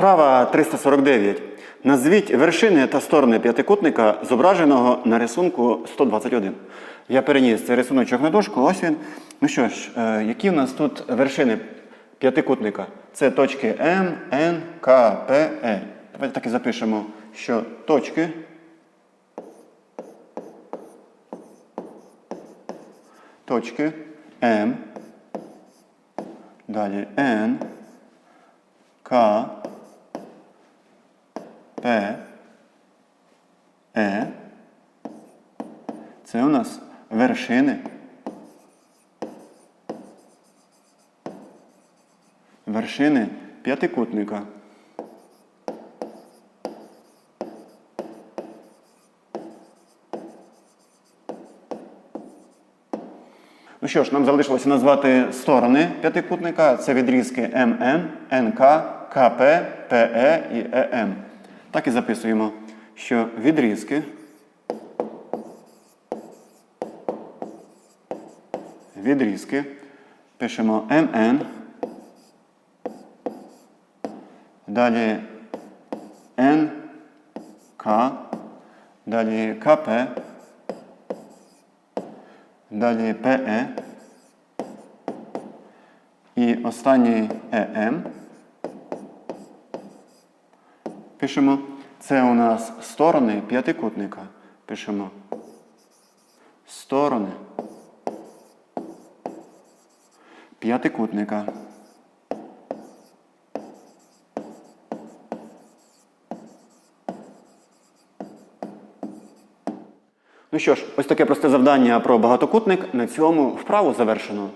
Вправа 349. Назвіть вершини та сторони п'ятикутника, зображеного на рисунку 121. Я переніс цей рисуночок на дошку, ось він. Ну що ж, е, які в нас тут вершини п'ятикутника? Це точки М, Н, К, П, Е. Давайте так і запишемо, що точки точки М, далі Н, К, П, Е. Це у нас вершини. Вершини п'ятикутника. Ну що ж, нам залишилося назвати сторони п'ятикутника. Це відрізки МН, НК, КП, ПЕ і ЕМ. Так і записуємо, що відрізки відрізки пишемо МН, далі НК, далі КП, Далі ПЕ. І останній ЕМ. Пишемо. Це у нас сторони п'ятикутника. Пишемо. Сторони п'ятикутника. Ну що ж, ось таке просте завдання про багатокутник. На цьому вправу завершено.